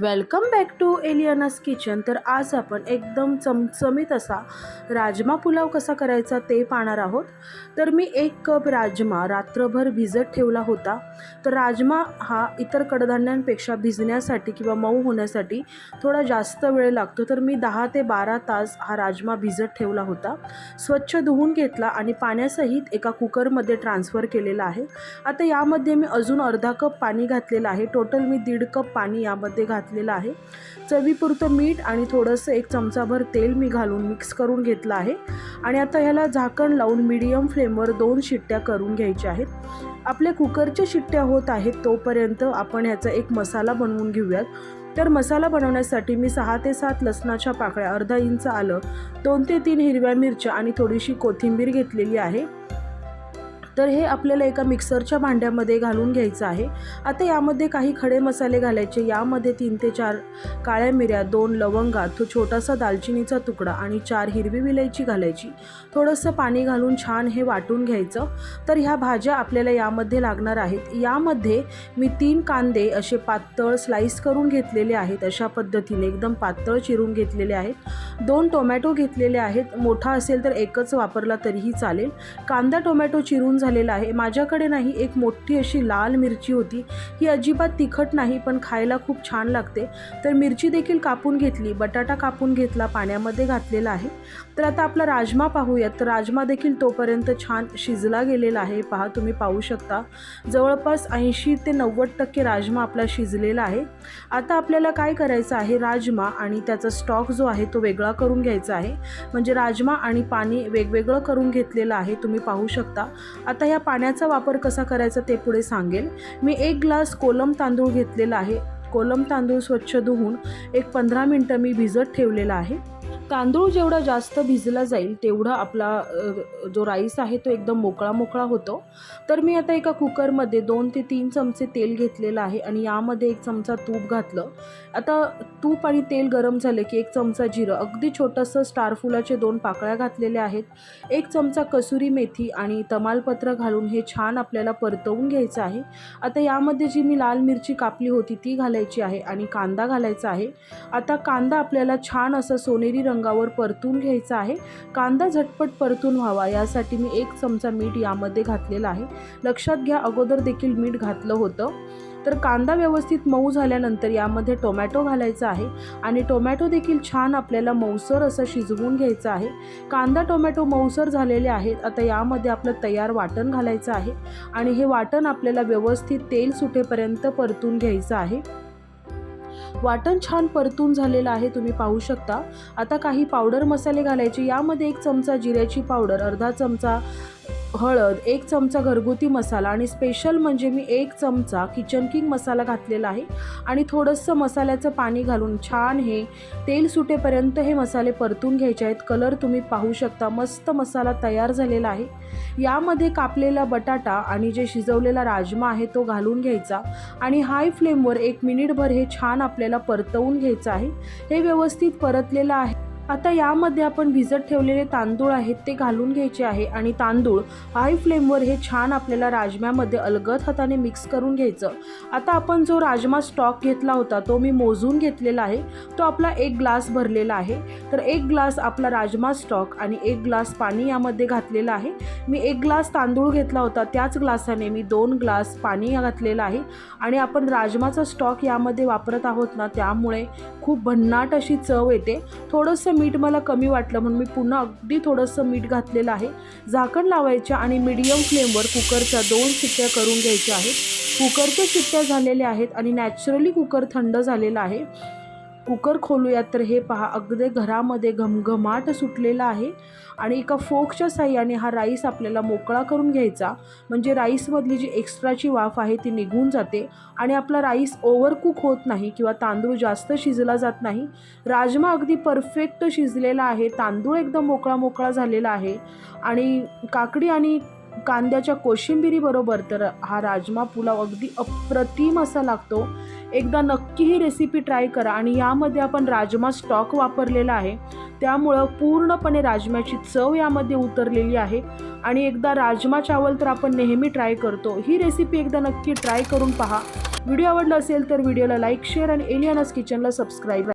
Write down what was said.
Welcome back to एलियनास kitchen. तर आज आपण एकदम चमचमीत असा राजमा पुलाव कसा करायचा ते पाहणार आहोत. तर मी एक कप राजमा रात्रभर भिजत ठेवला होता. तर राजमा हा इतर कडधान्यांपेक्षा भिजण्यासाठी किंवा मऊ होण्यासाठी थोडा जास्त वेळ लागतो. तर मी दहा ते बारा तास हा राजमा भिजत ठेवला होता. स्वच्छ धुवून घेतला आणि पाण्यासहित एका कुकरमध्ये ट्रान्सफर केलेला आहे. आता यामध्ये मी अजून अर्धा कप पाणी घातलेलं आहे. टोटल मी दीड कप पाणी यामध्ये घातलेलं आहे. चवीपुरतं मीठ आणि थोडंसं एक चमचाभर तेल मी घालून मिक्स करून घेतलं आहे. आणि आता ह्याला झाकण लावून मीडियम फ्लेमवर दोन शिट्ट्या करून घ्यायच्या आहेत. आपल्या कुकरच्या शिट्ट्या होत आहेत तोपर्यंत आपण ह्याचा एक मसाला बनवून घेऊयात. तर मसाला बनवण्यासाठी मी सहा ते सात लसणाच्या पाकळ्या अर्धा इंच आलं दोन ते तीन हिरव्या मिरच्या आणि थोडीशी कोथिंबीर घेतलेली आहे. तर हे आपल्याला एका मिक्सरच्या भांड्यामध्ये घालून घ्यायचं आहे. आता यामध्ये काही खडे मसाले घालायचे. यामध्ये तीन ते चार काळ्या मिऱ्या दोन लवंगा तो छोटासा दालचिनीचा तुकडा आणि चार हिरवी विलायची घालायची. थोडंसं पाणी घालून छान हे वाटून घ्यायचं. तर ह्या भाज्या आपल्याला यामध्ये लागणार आहेत. यामध्ये मी तीन कांदे असे पातळ स्लाईस करून घेतलेले आहेत. अशा पद्धतीने एकदम पातळ चिरून घेतलेले आहेत. दोन टोमॅटो घेतलेले आहेत. मोठा असेल तर एकच वापरला तरीही चालेल. कांदा टोमॅटो चिरून झालेला आहे. माझ्याकडे नाही एक मोठी अशी लाल मिरची होती. ही अजिबात तिखट नाही पण खायला खूप छान लागते. तर मिरची देखील कापून घेतली बटाटा कापून घेतला पाण्यामध्ये घातलेला आहे. तर आता आपला राजमा पाहूयात. तर राजमा देखील तोपर्यंत छान शिजला गेलेला आहे. पहा तुम्ही पाहू शकता. जवळपास ऐंशी ते नव्वद टक्के राजमा आपला शिजलेला आहे. आता आपल्याला काय करायचं आहे? राजमा आणि त्याचा स्टॉक जो आहे तो वेगळा करून घ्यायचा आहे. म्हणजे राजमा आणि पाणी वेगवेगळं करून घेतलेलं आहे तुम्ही पाहू शकता. आता या पाण्याचा वापर कसा करायचा ते पुढे सांगेल. मी एक ग्लास कोलम तांदूळ घेतलेला आहे. कोलम तांदूळ स्वच्छ धुवून एक पंधरा मिनटं मी भिजत ठेवलेला आहे. तांदूळ जेवढा जास्त भिजला जाईल तेवढा आपला जो राईस आहे तो एकदम मोकळा मोकळा होतो. तर मी आता एका कुकरमध्ये दोन ते तीन चमचे तेल घेतलेलं आहे आणि यामध्ये एक चमचा तूप घातलं. आता तूप आणि तेल गरम झाले की एक चमचा जिरं अगदी छोटंसं स्टार फुलाचे दोन पाकळ्या घातलेल्या आहेत. एक चमचा कसुरी मेथी आणि तमालपत्र घालून हे छान आपल्याला परतवून घ्यायचं आहे. आता यामध्ये जी मी लाल मिरची कापली होती ती घालायची आहे आणि कांदा घालायचा आहे. आता कांदा आपल्याला छान असं सोनेरी रंग रंगावर परतून घ्यायचा आहे. कांदा झटपट परतून व्हावा यासाठी मी एक चमचा मीठ यामध्ये घातलेला आहे. लक्षात घ्या अगोदर देखील मीठ घातलं होतं. तर कांदा व्यवस्थित मऊ झाल्यानंतर यामध्ये टोमॅटो घालायचा आहे आणि टोमॅटो देखील छान आपल्याला मऊसर असं शिजवून घ्यायचं आहे. कांदा टोमॅटो मऊसर झालेले आहेत. आता यामध्ये आपलं तयार वाटण घालायचं आहे आणि हे वाटण आपल्याला व्यवस्थित तेल सुटेपर्यंत परतून घ्यायचं आहे. वाटण छान परतून झालेलं आहे तुम्ही पाहू शकता. आता काही पावडर मसाले घालायचे यामध्ये एक चमचा जिऱ्याची पावडर अर्धा चमचा हळद एक चमचा घरगुती मसाला आणि स्पेशल म्हणजे मी एक चमचा किचन किंग मसाला घातलेला आहे. आणि थोडंसं मसाल्याचं पाणी घालून छान हे तेल सुटेपर्यंत हे मसाले परतून घ्यायचे आहेत. कलर तुम्ही पाहू शकता. मस्त मसाला तयार झालेला आहे. यामध्ये कापलेला बटाटा आणि जे शिजवलेला राजमा आहे तो घालून घ्यायचा. आणि हाय फ्लेमवर एक मिनिटभर हे छान आपल्याला परतवून घ्यायचं आहे. हे व्यवस्थित परतलेलं आहे. आता यामध्ये आपण भिजत ठेवलेले तांदूळ आहेत ते घालून घ्यायचे आहे आणि तांदूळ हाय फ्लेमवर हे छान आपल्याला राजम्यामध्ये अलगद हाताने मिक्स करून घ्यायचं. आता आपण जो राजमा स्टॉक घेतला होता तो मी मोजून घेतलेला आहे. तो आपला एक ग्लास भरलेला आहे. तर एक ग्लास आपला राजमा स्टॉक आणि एक ग्लास पाणी यामध्ये घातलेलं आहे. मी एक ग्लास तांदूळ घेतला होता त्याच ग्लासाने मी दोन ग्लास पाणी घातलेलं आहे. आणि आपण राजमाचा स्टॉक यामध्ये वापरत आहोत ना त्यामुळे खूप भन्नाट अशी चव येते. थोडंसं मीठ मला कमी वाटलं म्हणून मी पुन्हा अगदी थोडंसं मीठ घातलेलं आहे. झाकण लावायच्या आणि मीडियम फ्लेमवर कुकरच्या दोन शिट्ट्या करून घ्यायच्या आहेत. कुकरच्या शिट्ट्या झालेल्या आहेत आणि नॅचरली कुकर थंड झालेला आहे. कुकर खोलूयात तर हे पहा अगदी घरामध्ये घमघमाट सुटलेला आहे आणि एका फोकच्या साह्याने हा राईस आपल्याला मोकळा करून घ्यायचा. म्हणजे राईसमधली जी एक्स्ट्राची वाफ आहे ती निघून जाते आणि आपला राईस ओव्हरकुक होत नाही किंवा तांदूळ जास्त शिजला जात नाही. राजमा अगदी परफेक्ट शिजलेला आहे तांदूळ एकदम मोकळा मोकळा झालेला आहे आणि काकडी आणि कांद्याच्या कोशिंबिरीबरोबर तर हा राजमा पुलाव अगदी अप्रतिम असा लागतो. एकदा नक्की ही रेसिपी ट्राय करा आणि यामध्ये आपण राजमा स्टॉक वापरलेला आहे. त्यामुळं पूर्णपणे राजम्याची चव यामध्ये उतरलेली आहे. आणि एकदा राजमा चावल तर आपण नेहमी ट्राय करतो. ही रेसिपी एकदा नक्की ट्राय करून पहा. व्हिडिओ आवडला असेल तर व्हिडिओला लाईक शेअर आणि एलियनस किचनला सबस्क्राईब